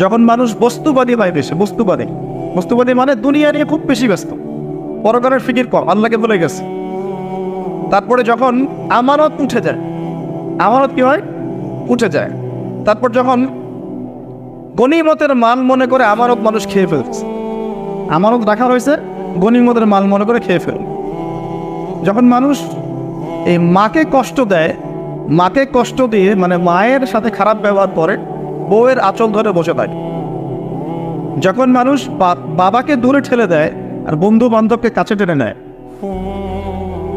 যখন মানুষ বস্তুবাদী হয় বেশি বস্তুবাদী বস্তুবাদী মানে দুনিয়া নিয়ে খুব বেশি ব্যস্ত। পরকারের ফিকির কম, আল্লাহকে ভুলে গেছে। তারপরে যখন আমানত উঠে যায়, আমানত কি হয়? উঠে যায়। তারপর যখন গণিমতের মাল মনে করে আমানত মানুষ খেয়ে ফেলছে। আমানত রাখা হয়েছে গণিমতের মাল মনে করে খেয়ে ফেল যখন মানুষ এই মাকে কষ্ট দেয়, মাকে কষ্ট দিয়ে মানে মায়ের সাথে খারাপ ব্যবহার করে বউয়ের আঁচল ধরে বসে থাকে। যখন মানুষ বাবাকে দূরে ঠেলে দেয় আর বন্ধু বান্ধবকে কাছে টেনে নেয়।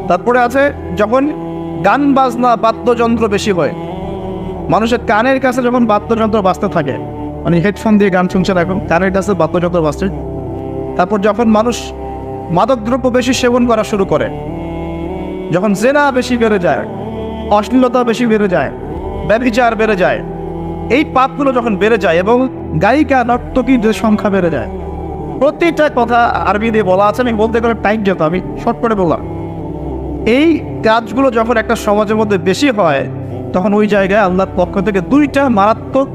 তারপরে আছে, যখন গান বাজনা বাদ্যযন্ত্র বেশি হয়, মানুষের কানের কাছে যখন বাদ্যযন্ত্র বাজতে থাকে মানে হেডফোন দিয়ে গান শুনছে না এখন, কানের কাছে বাদ্যযন্ত্র বাজছে। তারপর যখন মানুষ মাদকদ্রব্য বেশি সেবন করা শুরু করে, যখন জেনা বেশি বেড়ে যায়, অশ্লীলতা বেশি বেড়ে যায়, ব্যভিচার বেড়ে যায় এই পাপগুলো যখন বেড়ে যায় এবং গায়িকা নর্তকীর যে সংখ্যা বেড়ে যায়। প্রত্যেকটা কথা আরবি দিয়ে বলা আছে, আমি বলতে গেলে টাইম যেত, আমি শর্ট করে বললাম। এই কাজগুলো যখন একটা সমাজের মধ্যে বেশি হয়, তখন ওই জায়গায় আল্লাহর পক্ষ থেকে দুইটা মারাত্মক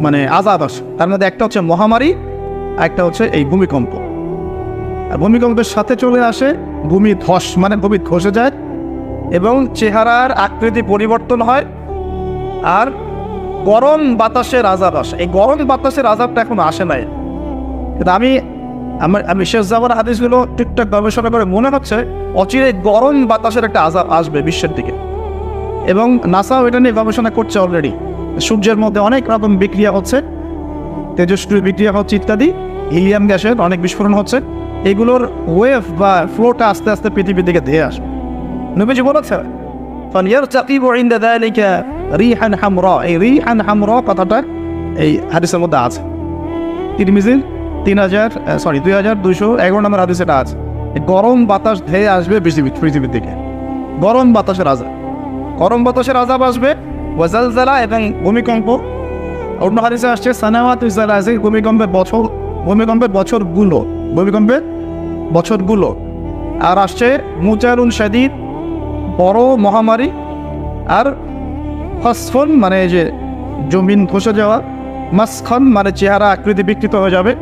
মানে আজাদ আসে। তার মধ্যে একটা হচ্ছে মহামারী, একটা হচ্ছে এই ভূমিকম্প। আর ভূমিকম্পের সাথে চলে আসে ভূমি ধস মানে ভূমি ধসে যায় এবং চেহারার আকৃতি পরিবর্তন হয়। আর গরম বাতাসের আজাব আসে এই গরম বাতাসের আজাবটা এখন আসে নাই। কিন্তু আমি আমার আমি শেষ জামার হাদিসগুলো ঠিকঠাক গবেষণা করে মনে হচ্ছে অচিরে গরম বাতাসের একটা আজাব আসবে বিশ্বের দিকে। এবং নাসাও এটা নিয়ে গবেষণা করছে অলরেডি সূর্যের মধ্যে অনেক রকম বিক্রিয়া হচ্ছে, তেজস্ক্রিয় বিক্রিয়া হচ্ছে ইত্যাদি হিলিয়াম গ্যাসের অনেক বিস্ফোরণ হচ্ছে। এগুলোর ওয়েভ বা ফ্লোটা আস্তে আস্তে পৃথিবীর দিকে ধেয়ে আসবে। নবীজি বলেছে فَلْيَرْتَقِبُ عِنْدَ ذَلِكَ رِيحًا حَمْرَاء এই রিহান হামরা কথাটা এই হাদিসের মধ্যে আছে তিরমিজির তিন হাজার সরি দুই হাজার দুইশো এগারো নম্বর হাদিস এটা আছে এই গরম বাতাস ধেয়ে আসবে পৃথিবী পৃথিবীর দিকে গরম বাতাসের আজাব গরম বাতাসের আজাব আসবে ওয়াজালজালা এবং ভূমিকম্প অন্য হাদিসে আসছে সানাওয়াত ইজালা আছে ভূমিকম্পের বছর ভূমিকম্পের বছরগুলো ভূমিকম্পের বছরগুলো আর আসছে মুচারুন শাদিদ বড় মহামারী আর ফসফন মানে যে জমিন ধসে যাওয়া মাসখন মানে চেহারা আকৃতি বিকৃত হয়ে যাবে।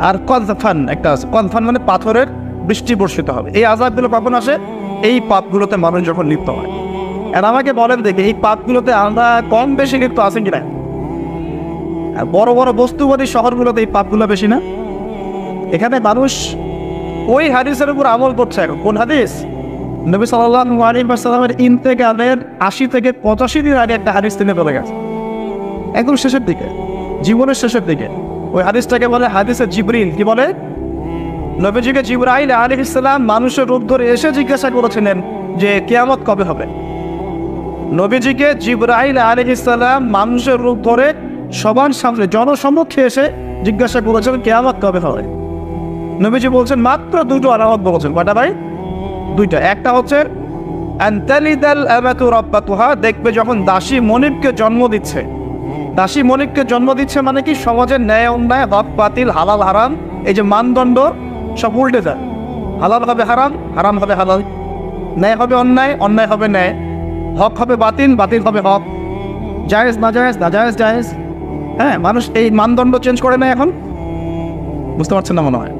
আর কলফান, একটা আছে, কলফান মানে পাথরের বৃষ্টি বর্ষিত হবে। এই আজাবগুলো কখন আসে? এই পাপগুলোতে মানুষ যখন লিপ্ত হয়। আর আমাকে বলেন দেখে, এই পাপগুলোতে আমরা কম বেশি লিপ্ত আছি কিনা? আর বড় বড় বস্তুবাদী শহরগুলোতে এই পাপগুলো বেশি না? এখানে মানুষ ওই হাদিসের উপর আমল করছে এখন। কোন হাদিস? নবী সাল্লাহ আলী সাল্লামের ইন্তেকালের আশি থেকে পঁচাশি দিন আগে একটা হাদিস তিনি বলে গেছে একদম শেষের দিকে, জীবনের শেষের দিকে। ওই হাদিসটাকে বলে হাদিসে জিবরিল, কি বলে? নবীজিকে জিবরাইল আলী ইসলাম মানুষের রূপ ধরে এসে জিজ্ঞাসা করেছিলেন যে কেয়ামত কবে হবে? নবীজিকে জিবরাইল আলী ইসলাম মানুষের রূপ ধরে সবার সামনে, জনসমক্ষে এসে জিজ্ঞাসা করেছেন কেয়ামত কবে হবে? নবীজি বলছেন, মাত্র দুটো আলামত বলেছেন। কয়টা ভাই? দুইটা। একটা হচ্ছে দেখবে যখন দাসী মনিবকে জন্ম দিচ্ছে। দাসী মনিবকে জন্ম দিচ্ছে মানে কি? সমাজের ন্যায় অন্যায়, হক বাতিল, হালাল হারাম, এই যে মানদণ্ড, সব উল্টে যায়। হালাল হবে হারাম হারাম হবে হালাল। ন্যায় হবে অন্যায় অন্যায় হবে ন্যায়। হক হবে বাতিল বাতিল হবে হক। জায়েজ, না জায়েজ না জায়েজ জায়েজ। হ্যাঁ মানুষ এই মানদণ্ড চেঞ্জ করে না এখন? বুঝতে পারছেন না মনে হয়?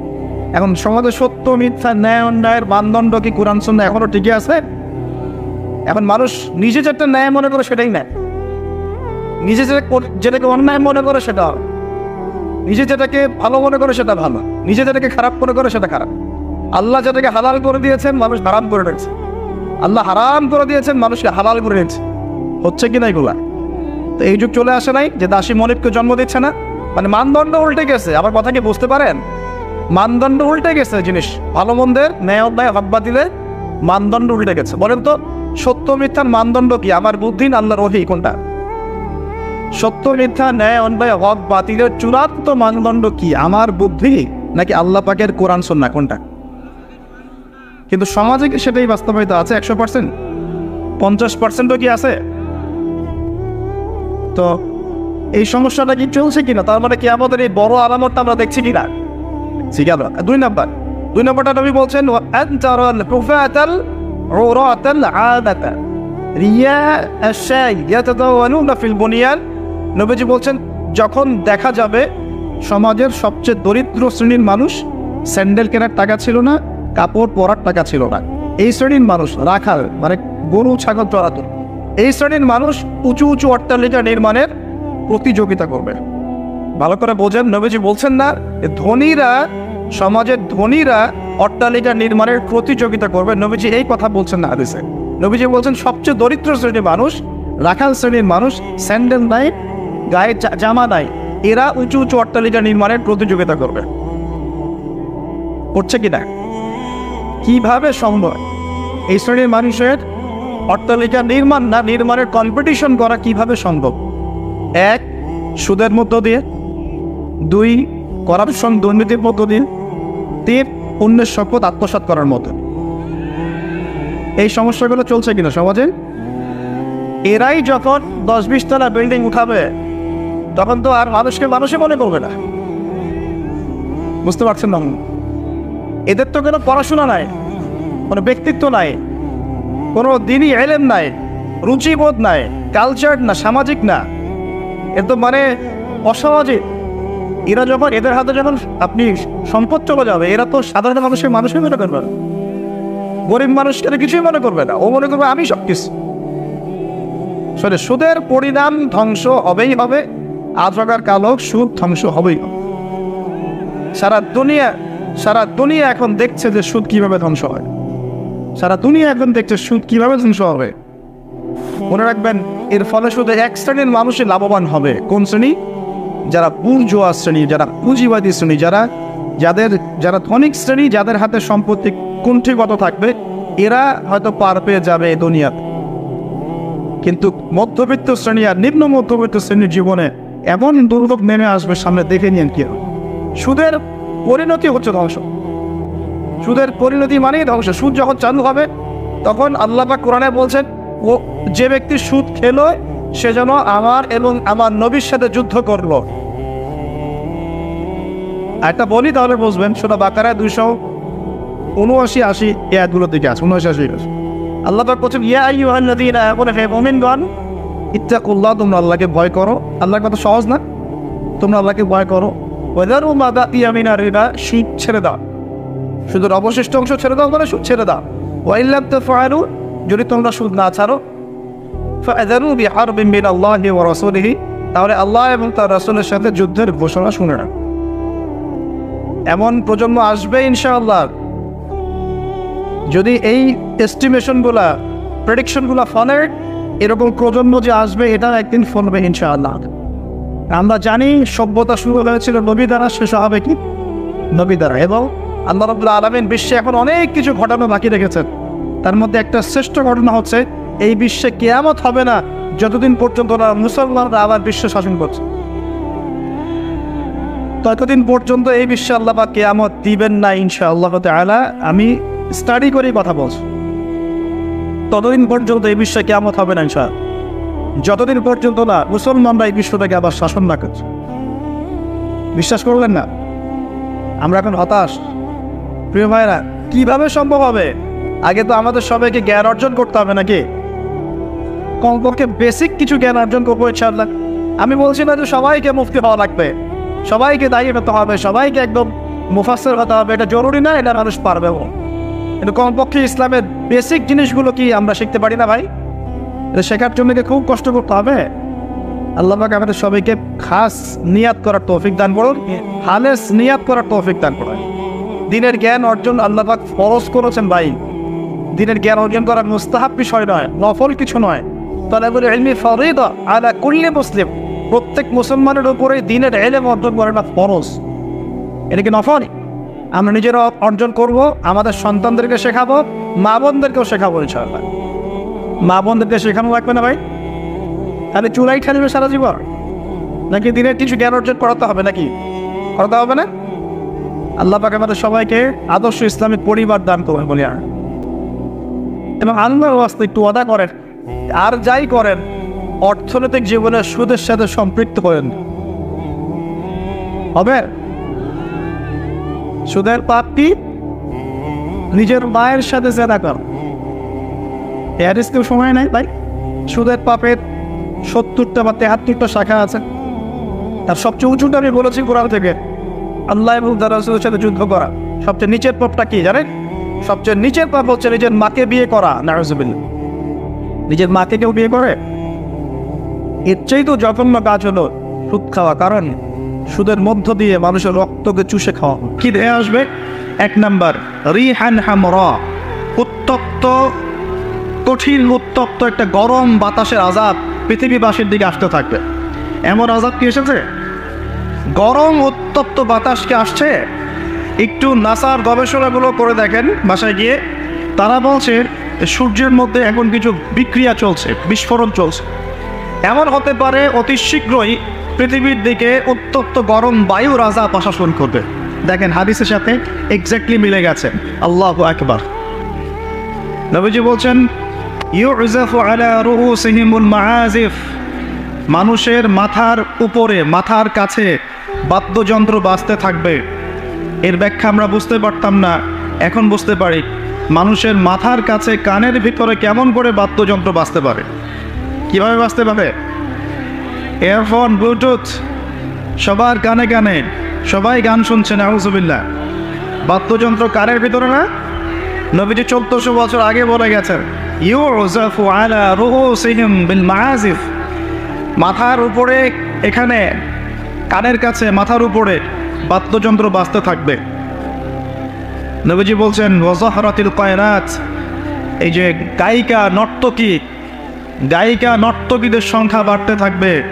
এখন সমাজে সত্য, মিথ্যা, ন্যায়, অন্যায়ের মানদণ্ড কি কোরআন সন্ধ্যা এখনও টিকে আছে? এখন মানুষ নিজে যেটা ন্যায় মনে করে সেটাই ন্যায় নিজে যেটা যেটাকে অন্যায় মনে করে সেটা নিজে যেটাকে ভালো মনে করে সেটা ভালো। নিজে যেটাকে খারাপ মনে করে সেটা খারাপ। আল্লাহ যেটাকে হালাল করে দিয়েছেন, মানুষ হারাম করে রেখেছে আল্লাহ হারাম করে দিয়েছেন, মানুষকে হালাল করে নিয়েছে। হচ্ছে কি না এগুলা? তো এই যুগ চলে আসে নাই যে দাসী মনিবকে জন্ম দিচ্ছে না। মানে মানদণ্ড উল্টে গেছে। আমার কথা কি বুঝতে পারেন? মানদণ্ড উল্টে গেছে জিনিস। ভালো মন্দের ন্যায় অন্যায় হক বাতিলে মানদণ্ড উল্টে গেছে। বলেন তো, সত্য মিথ্যার মানদণ্ড কি? আমার বুদ্ধি না আল্লাহ রহি কোনটা? সত্য, মিথ্যা, ন্যায়, অন্যায় হক বাতিলের চূড়ান্ত মানদণ্ড কি? আমার বুদ্ধি নাকি আল্লাহ পাকের কোরআন সন্না কোনটা? কিন্তু সমাজে কি সেটাই বাস্তবায়িত আছে? একশো পার্সেন্ট? পঞ্চাশ পার্সেন্টও কি আছে? তো এই সমস্যাটা কি চলছে কিনা? তার মানে কি আমাদের এই বড় আলামতটা আমরা দেখছি কিনা? আছে দুই নাম্বার। দুই নাম্বারটা নবী বলছেন নবীজি বলছেন, যখন দেখা যাবে সমাজের সবচেয়ে দরিদ্র শ্রেণির মানুষ, স্যান্ডেল কেনার টাকা ছিল না, কাপড় পরার টাকা ছিল না। এই শ্রেণির মানুষ, রাখাল মানে গরু, ছাগল চড়াতো এই শ্রেণির মানুষ উঁচু উঁচু অট্টালিকা নির্মাণের প্রতিযোগিতা করবে। ভালো করে বোঝেন, নবীজি বলছেন না ধনীরা, সমাজের ধনীরা অট্টালিকা নির্মাণের প্রতিযোগিতা করবে। নবীজি এই কথা বলছেন না হাদিসে। নবীজি বলছেন, সবচেয়ে দরিদ্র শ্রেণির মানুষ, রাখাল শ্রেণির মানুষ, স্যান্ডেল নাই, গায়ে জামা নাই, এরা উঁচু উঁচু অট্টালিকা নির্মাণের প্রতিযোগিতা করবে। করছে কি না কীভাবে সম্ভব? এই শ্রেণির মানুষের অট্টালিকা নির্মাণ না, নির্মাণের কম্পিটিশন করা কীভাবে সম্ভব? এক, সুদের মধ্য দিয়ে। দুই, করাপশন দুর্নীতির দিয়ে। তিন, অন্যের সম্পদ আত্মসাৎ করার মতো। এই সমস্যাগুলো চলছে কিনা সমাজে? এরাই যখন দশ বিশ তলা বিল্ডিং উঠাবে, তখন তো আর মানুষকে মানুষই মনে করবে না। বুঝতে পারছেন না? এদের তো কোনো পড়াশোনা নাই, কোনো ব্যক্তিত্ব নাই, কোনো দিনই এলেন নাই, রুচিবোধ নাই কালচার না, সামাজিক না। এ তো মানে অসামাজিক। এরা যখন, এদের হাতে যখন আপনি সম্পদ চলে যাবে, এরা তো সাধারণ মানুষের মানুষই মনে করবে না। গরিব মানুষকে কিছুই মনে করবে না। ও মনে করবে, আমি সব কিছু শোনে, সুদের পরিণাম ধ্বংস হবেই হবে আজকার কালো সুদ ধ্বংস হবেই হবে। সারা দুনিয়া সারা দুনিয়া এখন দেখছে যে সুদ কীভাবে ধ্বংস হয়। সারা দুনিয়া এখন দেখছে সুদ কীভাবে ধ্বংস হবে। মনে রাখবেন, এর ফলে শুধু এক শ্রেণির মানুষই লাভবান হবে। কোন শ্রেণি? যারা বুর্জোয়া শ্রেণি, যারা পুঁজিবাদী শ্রেণি, যারা যাদের, যারা ধনিক শ্রেণি, যাদের হাতে সম্পত্তি কুণ্ঠিগত থাকবে, এরা হয়তো পার পেয়ে যাবে এই দুনিয়াতে। কিন্তু মধ্যবিত্ত শ্রেণি আর নিম্ন মধ্যবিত্ত শ্রেণির জীবনে এমন দুর্ভোগ নেমে আসবে, সামনে দেখে নিন কি। সুদের পরিণতি হচ্ছে ধ্বংস। সুদের পরিণতি মানেই ধ্বংস। সুদ যখন চালু হবে, তখন আল্লাহ কোরআনে বলছেন, ও যে ব্যক্তি সুদ খেলো সে যেন আমার এবং আমার নবীর সাথে যুদ্ধ করল। একটা বলি তাহলে বুঝবেন সেটা বাকারা দুইশো উনআশি, আশি, এ দিকে আছে, উনআশি, আশি আল্লাহ পাক বলছেন, ইয়া আইয়ুহাল্লাযীনা আমানু হে মুমিনগণ, ইত্তাকুল্লাহ, তোমরা আল্লাহকে ভয় করো। আল্লাহর কথা সহজ না? তোমরা আল্লাহকে ভয় করো। ওয়াদারু মা বাকিয়া মিনার সুদ ছেড়ে দাও। সুদের অবশিষ্ট অংশ ছেড়ে দাও মানে সুদ ছেড়ে দাও। ওয়াইল্লাম তাফআলু, যদি তোমরা সুদ না ছাড়ো ফাআযানু বিহারবিন মিন আল্লাহি ওয়া রাসূলিহি। তাহলে আল্লাহ এবং তার রাসূলের সাথে যুদ্ধের ঘোষণা শুনে রাখো এমন প্রজন্ম আসবে ইনশাআল্লাহ। যদি এই এস্টিমেশনগুলা প্রেডিকশনগুলা ফলে এরকম প্রজন্ম যে আসবে, এটা একদিন ফলবে ইনশাআল্লাহ। আমরা জানি সভ্যতা শুরু হয়েছিল নবী দ্বারা, শেষ হবে কি? নবী দ্বারা। এবং আল্লাহ রবুল্লা আলমিন বিশ্বে এখন অনেক কিছু ঘটানো বাকি রেখেছেন। তার মধ্যে একটা শ্রেষ্ঠ ঘটনা হচ্ছে এই বিশ্বে কেয়ামত হবে না যতদিন পর্যন্ত না মুসলমানরা আবার বিশ্ব শাসন করছে। ততদিন পর্যন্ত এই বিশ্বে আল্লাহ বা কেয়ামত দিবেন না ইনশা আল্লাহ আলা আমি স্টাডি করেই কথা বলছি। ততদিন পর্যন্ত এই বিশ্বে কেয়ামত হবে না ইনশা যতদিন পর্যন্ত না মুসলমানরা এই বিশ্বটাকে আবার শাসন না করছে। বিশ্বাস করলেন না? আমরা এখন হতাশ। প্রিয় ভাইরা কীভাবে সম্ভব হবে? আগে তো আমাদের সবাইকে জ্ঞান অর্জন করতে হবে নাকি? কমপক্ষে বেসিক কিছু জ্ঞান অর্জন করব, ইনশাআল্লাহ। আমি বলছি না যে সবাইকে মুফতি হওয়া লাগবে। সবাইকে দায়ী হতে হবে, সবাইকে একদম মুফাসের হতে হবে। এটা জরুরি না, এটা মানুষ পারবেও কিন্তু কমপক্ষে ইসলামের বেসিক জিনিসগুলো কি আমরা শিখতে পারি না ভাই? এটা শেখার জন্য খুব কষ্ট করতে হবে? আল্লাহ পাক আমাদের সবাইকে খাস নিয়াত করার তৌফিক দান করুন। হালেস নিয়াত করার তৌফিক দান করুন। দিনের জ্ঞান অর্জন আল্লাহ পাক ফরজ করেছেন ভাই। দিনের জ্ঞান অর্জন করা মুস্তাহাব বিষয় নয়, নফল কিছু নয়। তলাবুল ইলমি ফরিদা আলা কুল্লি মুসলিম। প্রত্যেক মুসলমানের উপরে দিনের এলেম অর্জন করাটা ফরজ। এটা কি নফল? আমরা নিজেরা অর্জন করব, আমাদের সন্তানদেরকে শেখাবো, মা বোনদেরকেও শেখাবো ইনশাআল্লাহ। মা বোনদেরকে শেখানো লাগবে না ভাই? তাহলে চুলাই ঠালিবে সারা জীবন? নাকি দিনের কিছু জ্ঞান অর্জন করাতে হবে নাকি? করাতে হবে না? আল্লাহ পাক আমাদের সবাইকে আদর্শ ইসলামিক পরিবার দান করবেন বলি আর এবং ওয়াস্তে একটু অদা করেন আর যাই করেন, অর্থনৈতিক জীবনে সুদের সাথে সম্পৃক্ত করেন হবে? সুদের পাপ কি? নিজের মায়ের সাথে জেনা কর। কেউ সময় নাই ভাই। সুদের পাপের সত্তরটা বা তেহাত্তরটা শাখা আছে। তার সবচেয়ে উঁচুটা আমি বলেছি কোরআন থেকে। আল্লাহ এবং রাসূলের সাথে যুদ্ধ করা। সবচেয়ে নিচের পাপটা কি জানেন? সবচেয়ে নিচের পাপ হচ্ছে নিজের মাকে বিয়ে করা নারজুবিল্লা নিজের মাকে কেউ বিয়ে করে? এর চেয়ে তো জঘন্য কাজ হলো সুদ খাওয়া, কারণ সুদের মধ্য দিয়ে মানুষের রক্তকে চুষে খাওয়া কি ধেয়ে আসবে? এক নাম্বার, রিহান হামরা, উত্তপ্ত, কঠিন উত্তপ্ত একটা গরম বাতাসের আজাব পৃথিবীবাসীর দিকে আসতে থাকবে। এমন আজাব কি এসেছে? গরম উত্তপ্ত বাতাস কি আসছে। একটু নাসার গবেষণাগুলো করে দেখেন বাসায় গিয়ে। তারা বলছে সূর্যের মধ্যে এখন কিছু বিক্রিয়া চলছে, বিস্ফোরণ চলছে। এমন হতে পারে অতি শীঘ্রই পৃথিবীর দিকে উত্তপ্ত গরম বায়ু রাজা প্রশাসন করবে। দেখেন, হাদিসের সাথে এক্স্যাক্টলি মিলে গেছে। আল্লাহ একবার নবীজি বলছেন মানুষের মাথার উপরে, মাথার কাছে বাদ্যযন্ত্র বাজতে থাকবে। এর ব্যাখ্যা আমরা বুঝতে পারতাম না। এখন বুঝতে পারি মানুষের মাথার কাছে কানের ভিতরে কেমন করে বাদ্যযন্ত্র বাঁচতে পারে। কীভাবে বাঁচতে পারে? এয়ারফোন, ব্লুটুথ, সবার কানে কানে সবাই গান শুনছেন আউজুবিল্লা বাদ্যযন্ত্র কানের ভিতরে না? নবীজি চোদ্দশো বছর আগে বলে গেছেন মাথার উপরে, এখানে কানের কাছে, মাথার উপরে বাদ্যযন্ত্র বাজতে থাকবে। নবীজি বলছেন, ওয়াজাহরাতিল কয়নাত এই যে গায়িকা নর্তকী, গায়িকা নর্তকীদের সংখ্যা বাড়তে থাকবে,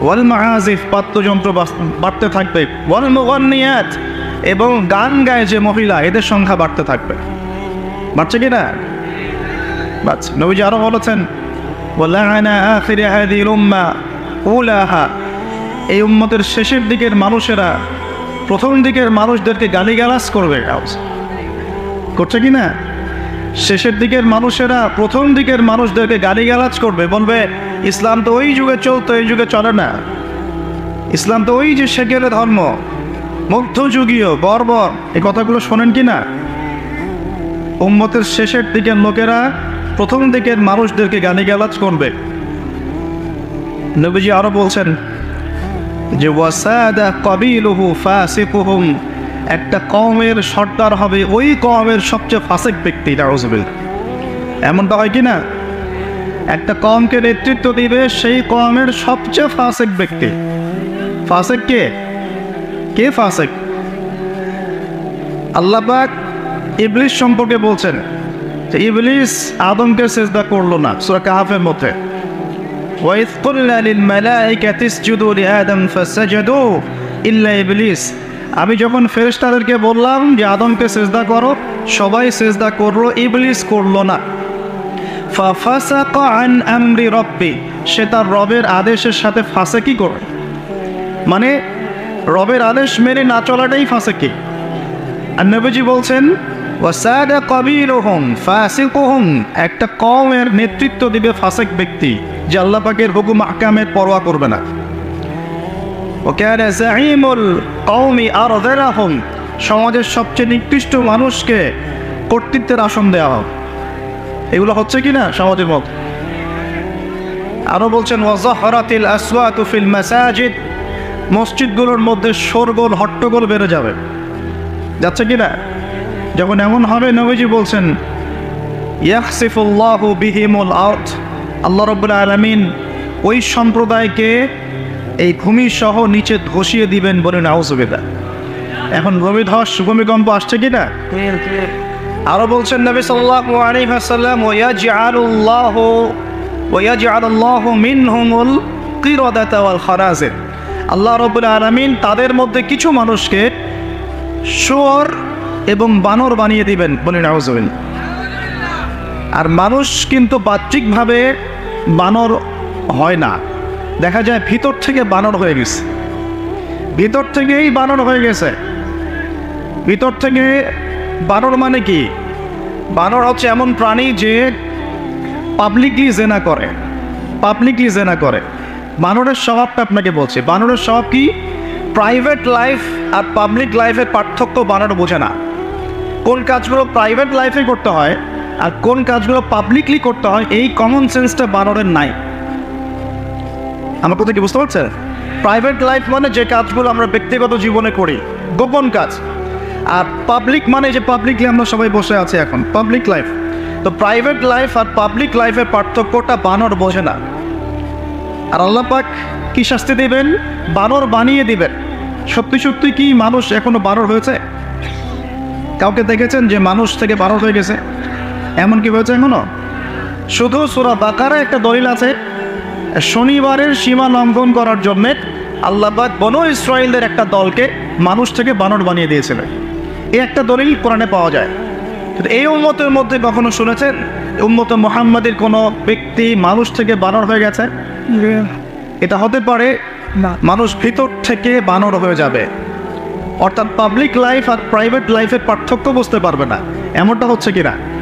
ওয়াল মাহাজিফ বাদ্যযন্ত্র বাড়তে থাকবে, ওয়াল মুগান্নিয়াত এবং গান গায় যে মহিলা, এদের সংখ্যা বাড়তে থাকবে। বাড়ছে কি না? বাড়ছে। নবীজি আরও বলেছেন এই উম্মতের শেষের দিকের মানুষেরা প্রথম দিকের মানুষদেরকে গালিগালাজ করবে করছে কি না? শেষের দিকের মানুষেরা প্রথম দিকের মানুষদেরকে গালিগালাজ করবে, বলবে, ইসলাম তো ওই যুগে চলতো, এই যুগে চলে না। ইসলাম তো ওই যে শেখের ধর্ম মধ্যযুগীয় বর্বর। এই কথাগুলো শোনেন কি না? উম্মতের শেষের দিকের লোকেরা প্রথম দিকের মানুষদেরকে গালিগালাজ করবে। নবীজি আরও বলছেন যে ওয়াসাদা কবিলুহু ফাসিকুহুম, একটা কমের সর্দার হবে ওই কমের সবচেয়ে ফাসেক ব্যক্তি নাউজুবিল এমনটা হয় কি না একটা কমকে নেতৃত্ব দিবে সেই কমের সবচেয়ে ফাসেক ব্যক্তি। ফাসেক কে? কে ফাসেক? আল্লাপাক ইবলিস সম্পর্কে বলছেন যে ইবলিস আদমকে সেজদা করল না, সুরা কাহাফের মধ্যে। وإذ قلنا للملائكة اسجدوا لآدم فسجدوا إلا إبليس আমি যখন ফেরেশতাদেরকে বললাম যে আদমকে সেজদা করো সবাই সেজদা করলো ইবলিস করলো না ফাফাসাকা আন আমরি রব্বি সে তার রবের আদেশের সাথে ফাঁসে কি করে মানে রবের আদেশ মেনে না চলাটাই ফাঁসে কি আর নবীজি বলছেন ওয়াসাদা কবিরহম, ফাসিকুহুম, একটা কমের নেতৃত্ব দিবে ফাসেক ব্যক্তি, যে আল্লাহ পাকের হুকুম আকামের পরোয়া করবে না। ওকেন জাহিমুল কৌমি আর অদেরাহম সমাজের সবচেয়ে নিকৃষ্ট মানুষকে কর্তৃত্বের আসন দেওয়া হোক। এগুলো হচ্ছে কি না সমাজের মধ্যে আরও বলছেন, ওয়াজাহরাতিল আসওয়াতু ফিল মাসাজিদ, মসজিদগুলোর মধ্যে শোরগোল, হট্টগোল বেড়ে যাবে। যাচ্ছে কি না? যখন এমন হবে, নবীজি বলছেন ইয়াকসিফুল্লাহু বিহিমুল আউট আল্লাহ রব্বুল আলমিন ওই সম্প্রদায়কে এই ভূমি সহ নিচে ধসিয়ে দিবেন বলে নাউজুবিদা এখন ভূমিধস ভূমিকম্প আসছে কি না? আরও বলছেন, নবী সাল্লাল্লাহু আলাইহি ওয়াসাল্লাম, ওয়াজআলুল্লাহু ওয়াজআলুল্লাহু মিনহুমুল কিরাদাতা ওয়াল খারাজিন আল্লাহ রাব্বুল আলামিন তাদের মধ্যে কিছু মানুষকে শুয়োর এবং বানর বানিয়ে দিবেন বলে নাউজুবিল্লাহ। আর মানুষ কিন্তু বাহ্যিকভাবে বানর হয় না। দেখা যায় ভিতর থেকে বানর হয়ে গেছে। ভিতর থেকেই বানর হয়ে গেছে। ভিতর থেকে বানর মানে কি? বানর হচ্ছে এমন প্রাণী যে পাবলিকলি জেনা করে। পাবলিকলি জেনা করে। বানরের স্বভাবটা আপনাকে বলছে। বানরের স্বভাব কি? প্রাইভেট লাইফ আর পাবলিক লাইফের পার্থক্য বানর বোঝে না। কোন কাজগুলো প্রাইভেট লাইফে করতে হয় আর কোন কাজগুলো পাবলিকলি করতে হয়, এই কমন সেন্সটা বানরের নাই। আমার কথা কি বুঝতে পারছেন? প্রাইভেট লাইফ মানে যে কাজগুলো আমরা ব্যক্তিগত জীবনে করি, গোপন কাজ। আর পাবলিক মানে যে পাবলিকলি আমরা সবাই বসে আছি এখন পাবলিক লাইফ তো প্রাইভেট লাইফ আর পাবলিক লাইফের পার্থক্যটা বানর বোঝে না। আর আল্লাহ পাক কি শাস্তি দিবেন? বানর বানিয়ে দিবেন। সত্যি সত্যি কি মানুষ এখনও বানর হয়েছে? কাউকে দেখেছেন যে মানুষ থেকে বানর হয়ে গেছে? এমন কি হয়েছে এখনও? শুধু সুরা বাকারা একটা দলিল আছে শনিবারের সীমা লঙ্ঘন করার জন্যে আল্লাহবাক বনো ইসরায়েলদের একটা দলকে মানুষ থেকে বানর বানিয়ে দিয়েছিলেন। এই একটা দলিল কোরআনে পাওয়া যায়। কিন্তু এই উম্মতের মধ্যে কখনো শুনেছেন উম্মত মোহাম্মদের কোনো ব্যক্তি মানুষ থেকে বানর হয়ে গেছে? এটা হতে পারে মানুষ ভিতর থেকে বানর হয়ে যাবে। অর্থাৎ পাবলিক লাইফ আর প্রাইভেট লাইফের পার্থক্য বুঝতে পারবে না। এমনটা হচ্ছে কিনা?